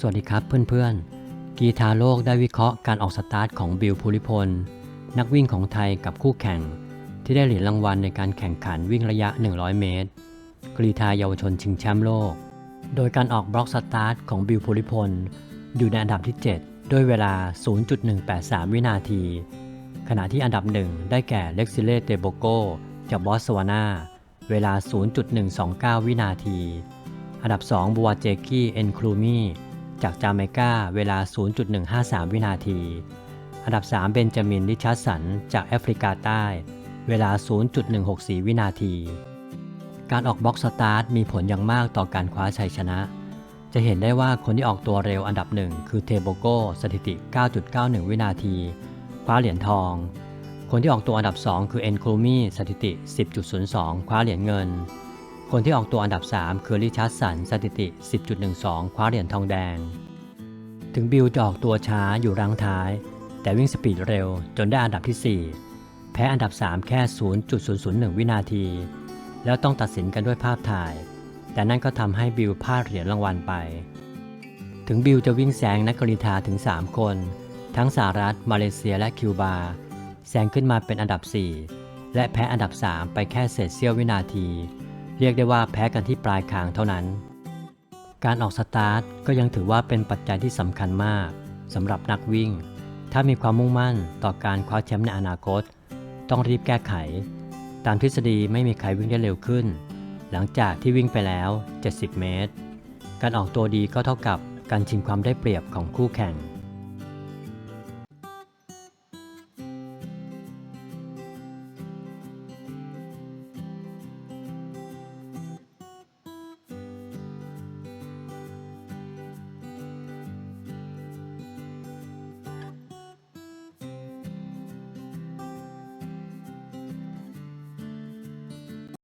สวัสดีครับเพื่อนๆ กีฬาโลกได้วิเคราะห์การออกสตาร์ทของบิลภูริพล นักวิ่งของไทยกับคู่แข่ง ที่ได้เหรียญรางวัลในการแข่งขันวิ่งระยะ 100 เมตรกรีฑาเยาวชนชิงแชมป์โลก โดยการออกบล็อกสตาร์ทของบิลภูริพล อยู่ในอันดับที่ 7 ด้วยเวลา 0.183 วินาที ขณะที่อันดับหนึ่งได้แก่เล็กซิเลเตโบโกจากบอสสวานาเวลา 0.129 วินาที อันดับ 2 บัวเจกี้เอนคลูมี่ จากจาเมกาเวลา 0.153 วินาที อันดับ 3 เบนจามิน ริชาร์ดสัน จากแอฟริกาใต้ เวลา 0.164 วินาที การออกบล็อกสตาร์ทมีผลอย่างมากต่อการคว้าชัยชนะ จะเห็นได้ว่าคนที่ออกตัวเร็วอันดับหนึ่งคือเทโบโกสถิติ 9.91 วินาที คว้าเหรียญทอง คนที่ออกตัวอันดับ 2 คือเอนคลูมีสถิติ 10.02 คว้าเหรียญเงิน คนที่ออกตัวอันดับ 3 คือริชาร์ดสันสถิติ 10.12 คว้าเหรียญทองแดง ถึงบิลจะออกตัวช้าอยู่รังท้าย แต่วิ่งสปีดเร็วจนได้อันดับที่ 4 แพ้อันดับ 3 แค่ 0.001 วินาที แล้วต้องตัดสินกันด้วยภาพถ่าย แต่นั่นก็ทำให้บิลพลาดเหรียญรางวัลไป ถึงบิลจะวิ่งแซงนักกรีฑาถึง 3 คน ทั้งสหรัฐ มาเลเซียและคิวบาแซงขึ้นมาเป็นอันดับ 4 และแพ้อันดับ 3 ไปแค่เศษเสี้ยววินาที เรียกได้ว่าแพ้กันที่ปลายคางเท่านั้น การออกสตาร์ทก็ยังถือว่าเป็นปัจจัยที่สำคัญมากสำหรับนักวิ่ง ถ้ามีความมุ่งมั่นต่อการคว้าแชมป์ในอนาคต ต้องรีบแก้ไข ตามทฤษฎีไม่มีใครวิ่งได้เร็วขึ้น หลังจากที่วิ่งไปแล้ว 70 เมตร การออกตัวดีก็เท่ากับการชิงความได้เปรียบของคู่แข่ง